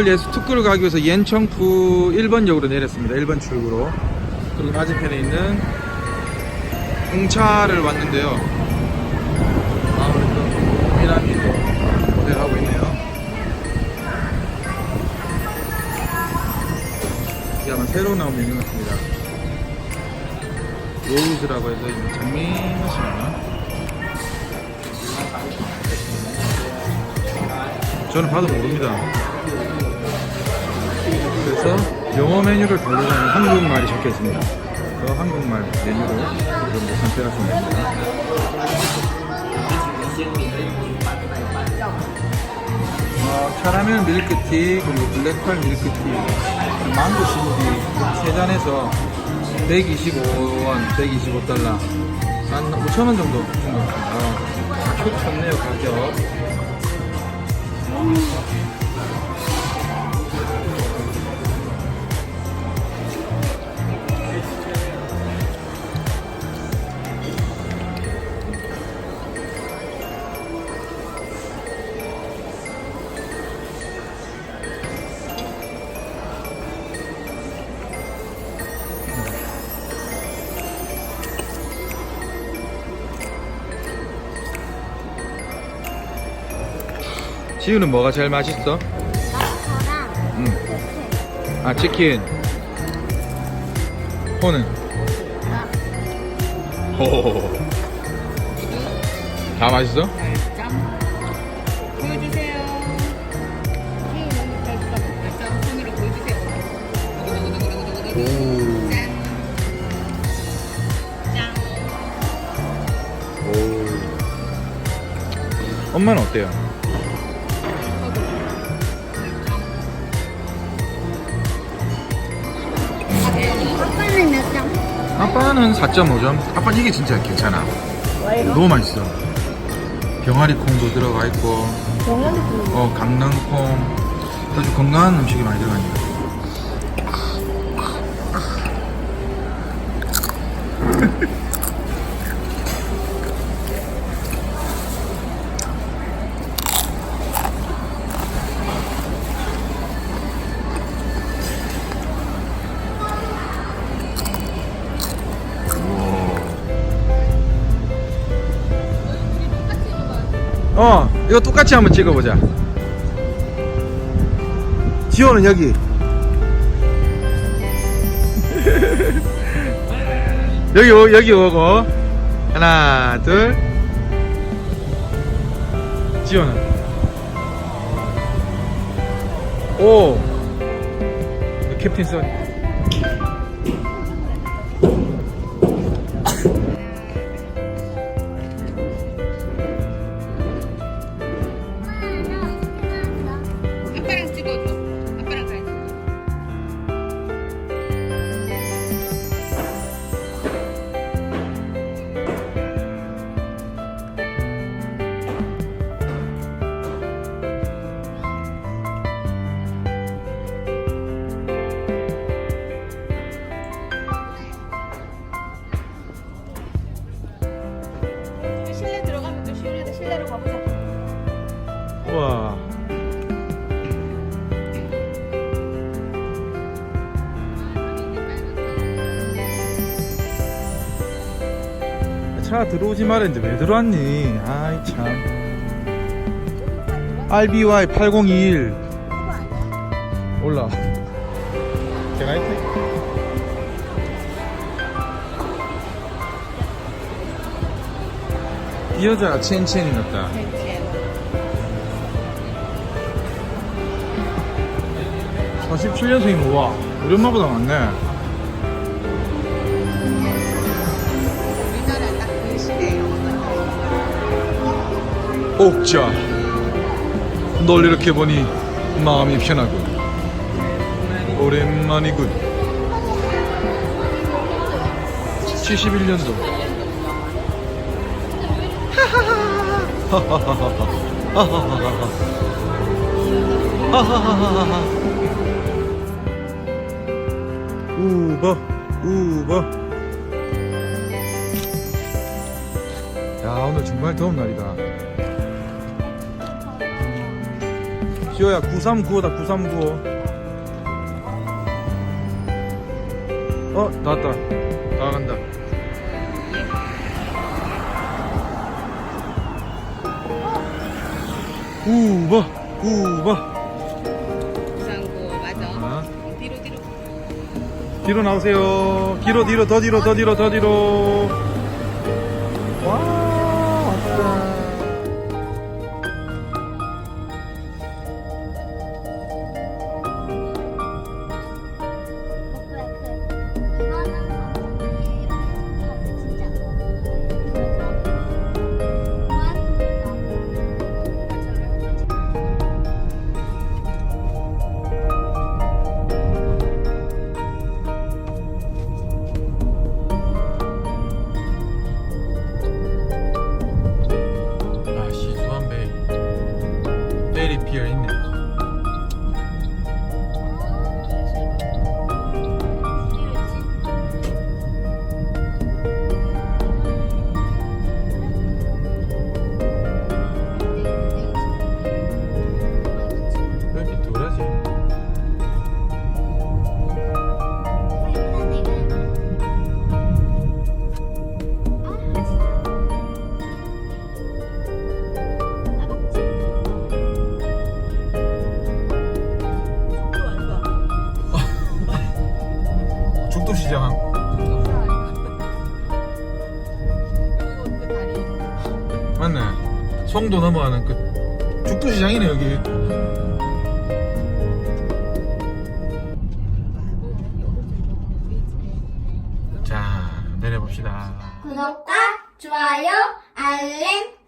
서울 예수 특구를 가기 위해서 yen청구 1번역으로 내렸습니다. 1번 출구로. 그리고 맞은편에 있는 홍차를 왔는데요. 아무래도 미남이도 모델하고 있네요. 이게 아마 새로 나온 메뉴 같습니다. 로우즈라고 해서 이 장미 맛이나 저는 봐도 모릅니다. 그래서 영어 메뉴를 고르자면 한국말이 적혀 있습니다. 그 한국말 메뉴로 여러분들 선택하시면 됩니다. 어, 카라멜 밀크티 그리고 블랙펄 밀크티 망고 신디 세 잔에서 125원, 125달러 한 5천원 정도 준것 같습니다. 어, 좋네요 가격. 지우는 뭐가 제일 맛있어? 응. 아 치킨. 호는? 호호호. 다 맛있어? 짬 보여주세요. 짬 손으로 보여주세요. 오. 짠. 오. 엄마는 어때요? 아빠는 4.5점. 아빠 이게 진짜 괜찮아. 너무 맛있어. 병아리 콩도 들어가 있고, 영양이 어 강낭 콩, 아주 건강한 음식이 많이 들어가 있네. 어, 이거 똑같이 한번 찍어보자. 지호는 여기. 여기, 오, 여기 오고. 하나, 둘. 지호는. 오. 캡틴 선. 아 차 들어오지 말했는데 왜 들어왔니? 아이 참. RBY 8021 올라. 제가 이렇게 이 여자가 첸첸이 같다. 47년생이면 와 우리 엄마보다 많네 옥자 널 이렇게 보니 마음이 편하군. 오랜만이군. 71년도. 우버 우버. 야 오늘 정말 더운 날이다 기호야. 9395다 9395 어 나왔다. 다 간다. 우바 우바 부산구 맞아. 아, 뒤로 뒤로. 뒤로 나오세요. 뒤로 뒤로 더 뒤로 더 뒤로 더 뒤로. 와 송도 넘어가는 그 죽도시장이네 여기. 자 내려봅시다. 구독과 좋아요, 알림